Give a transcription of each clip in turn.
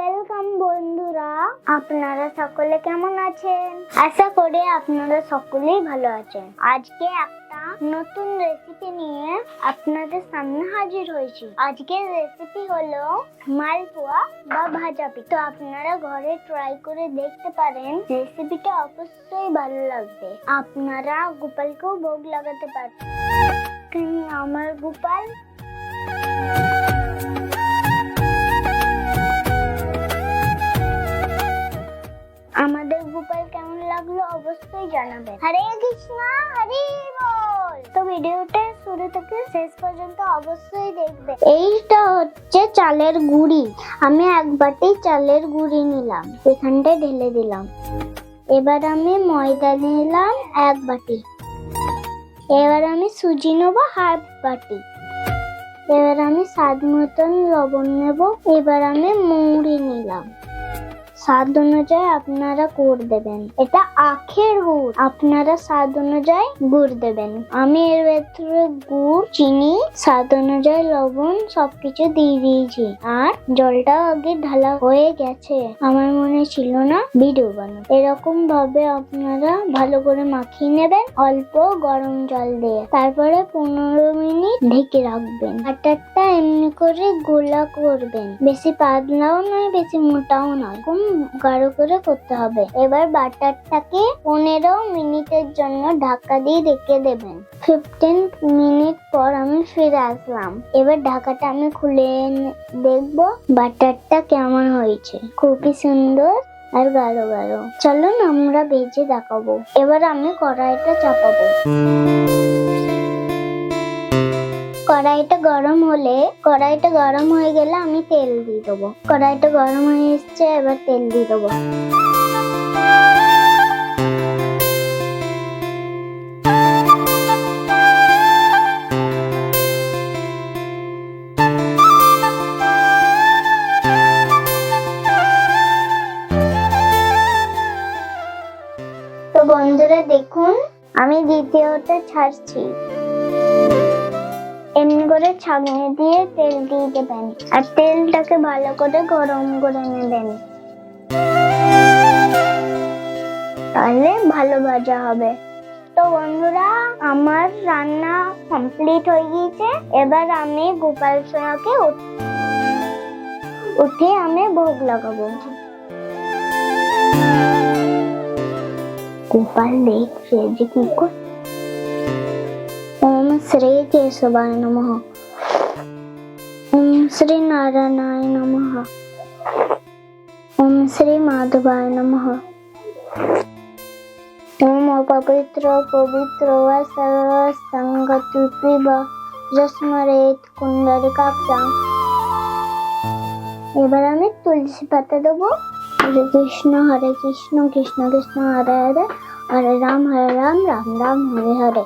Welcome বন্ধুরা, আপনারা সকলে কেমন আছেন? আশা করি আপনারা সকলেই ভালো আছেন। আজকে একটা নতুন রেসিপি নিয়ে আপনাদের সামনে হাজির হয়েছি। আজকের রেসিপি হলো মালপোয়া বা ভাজা তো আপনারা ঘরে ট্রাই করে দেখতে পারেন রেসিপিটা অবশ্যই ভালো লাগবে। আপনারা গোপালকেও ভোগ লাগাতে পারেন আমার গোপাল। গোপাল কেমন লাগল অবশ্যই জানাবেন। হরে কৃষ্ণ, হরি বল। তো ভিডিওটা শুরু থেকে শেষ পর্যন্ত অবশ্যই দেখবে। এইটা হচ্ছে চালের গুঁড়ি। আমি এক বাটি চালের গুঁড়ি নিলাম। এখানটায় ঢেলে দিলাম। এবার আমি ময়দা নিলাম এক বাটি। এবার আমি সুজি নেব হাফ বাটি। এবার আমি স্বাদ মতন লবণ নেব। এবার আমি মৌরি নিলাম। স্বাদ অনুযায়ী আপনারা গুড় দেবেন। এটা আখের গুড়। আপনারা স্বাদ অনুযায়ী গুড় দেবেন। আমি এর ভেতরে গুড়, চিনি, স্বাদ অনুযায়ী লবণ সবকিছু দিয়ে দিয়েছি। আর জলটা আগে ঢালা হয়ে গেছে। আমার মনে ছিল না ভিডিও বানাবো। এরকম ভাবে আপনারা ভালো করে মাখিয়ে নেবেন, অল্প গরম জল দিয়ে। তারপরে পনেরো মিনিট ঢেকে রাখবেন। আটারটা এমনি করে গোলা করবেন। বেশি পাতলাও নয়, বেশি মোটাও নয়। গাঢ় করে করতে হবে। এবার বাটারটাকে পনেরো মিনিটের জন্য ঢাকা দিয়ে রেখে দেবেন। ফিফটিন মিনিট পর আমি ফিরে আসলাম। এবার ঢাকাটা আমি খুলে দেখব বাটারটা কেমন হয়েছে। খুবই সুন্দর আর গাঢ় গাঢ়। চলুন আমরা ভেজে দেখাবো। এবার আমি কড়াইটা চাপাবো। তেল দিয়ে দেবো। কড়াইটা গরম হয়ে এসছে, এবার তেল দিয়ে দেবো। তো বন্ধুরা দেখুন, আমি দ্বিতীয়টা ছাড়ছি। করে ছাগনি দিয়ে তেল দিয়ে দেবেন। আর তেলটাকে ভালো করে গরম করে নেবেন। তাহলে ভালো ভাজা হবে। তো বন্ধুরা, আমার রান্না কমপ্লিট হয়ে গিয়েছে। এবার আমি গোপাল সোনাকে উঠ- আমি ভোগ লাগাবো। গোপাল দেখছে যে কি কর ओम श्री केशवाय नमः ओम श्री नारायणाय नमः ओम श्री माधवाय नमः ओम अपवित्र पवित्र व सर्व संगति पिब যস্মরেত কুণ্ডলিকাক্ষাং এবার আমি তুলসী পাতা দেবো হরে কৃষ্ণ হরে কৃষ্ণ কৃষ্ণ কৃষ্ণ হরে হরে হরে রাম হরে রাম রাম রাম হরে হরে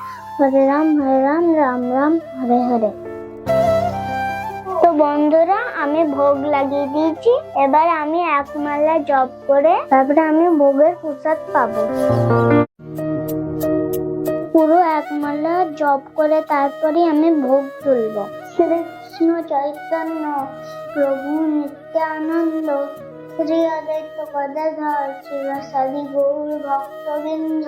হরে রাম হরে রাম রাম রাম, হরে হরে। তো বন্ধুরা, আমি ভোগ লাগিয়ে দিয়েছি। এবার আমি এক মালা জপ করে তারপরে আমি ভোগের প্রসাদ পাবো। পুরো এক মালা জব করে তারপরে আমি ভোগ তুলবো। শ্রীকৃষ্ণ চৈতন্য, প্রভু নিত্যানন্দ, শ্রী অদ্বৈত গদাধর শিবাসাদি গৌর ভক্তবৃন্দ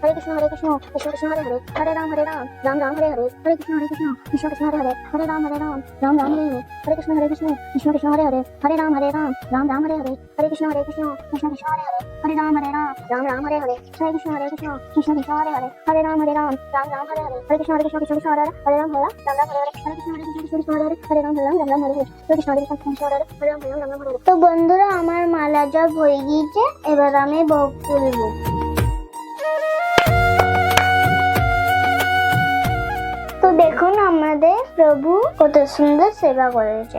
হরে কৃষ্ণ হরে কৃষ্ণ কৃষ্ণ কৃষ্ণ হরে হরে হরে রাম হরে রাম রাম রাম হরে হরে হরে কৃষ্ণ হরে কৃষ্ণ কৃষ্ণ কৃষ্ণ হরে হরে হরে রাম হরে রাম রাম রাম হরে হরে হরে কৃষ্ণ হরে কৃষ্ণ কৃষ্ণ কৃষ্ণ হরে হরে হরে রাম হরে রাম রাম রাম হরে হরে হরে কৃষ্ণ হরে কৃষ্ণ কৃষ্ণ কৃষ্ণ হরে হরে হরে রাম হরে রাম রাম রাম হরে হরে হরে কৃষ্ণ হরে কৃষ্ণ কৃষ্ণ কৃষ্ণ হরে হরে হরে রাম হরে রাম রাম রাম হরে হরে হরে কৃষ্ণ হরে কৃষ্ণ কৃষ্ণ কৃষ্ণ হরে হরে হরে রাম হরে রাম রাম হরে হরে হরে কৃষ্ণ হরে কৃষ্ণ কৃষ্ণ কৃষ্ণ হরে হরে হরে রাম হরে রাম রাম রাম হরে হরে হরে কৃষ্ণ হরে কৃষ্ণ কৃষ্ণ হরে হরে হরে রাম হরে রাম রাম রাম হরে তো বন্ধুরা আমার মালা জপ হয়ে গিয়েছে এবার আমি ভোগ তুলবো প্রভু কত সুন্দর সেবা করেছে।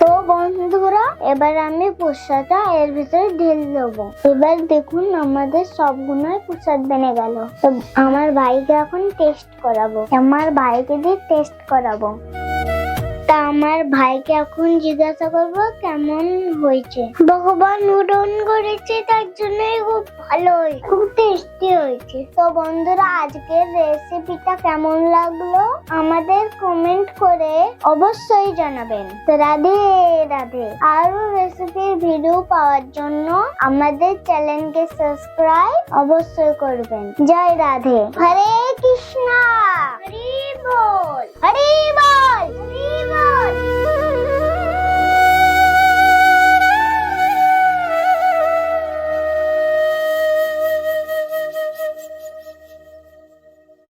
তো বন্ধুরা, এবার আমি প্রসাদটা এর ভিতরে ঢেলে দেবো। এবার দেখুন আমাদের সবগুলোই প্রসাদ বেনে গেল। আমার ভাইকে এখন টেস্ট করাবো। আমার ভাইকে দিয়ে টেস্ট করাবো। তা আমার ভাইকে এখন জিজ্ঞাসা করব কেমন হয়েছে? ভগবান উড়ন করেছে, তার জন্যই খুব ভালো হয়েছে, খুব টেস্টি হয়েছে। তো বন্ধুরা, আজকের রেসিপিটা কেমন লাগল? আমাদের কমেন্ট করে অবশ্যই জানাবেন। রাধে রাধে। আরও রেসিপির ভিডিও পাওয়ার জন্য আমাদের চ্যানেলকে সাবস্ক্রাইব অবশ্যই করবেন। জয় রাধে। হরে কৃষ্ণা। হরি বল। হরি বল।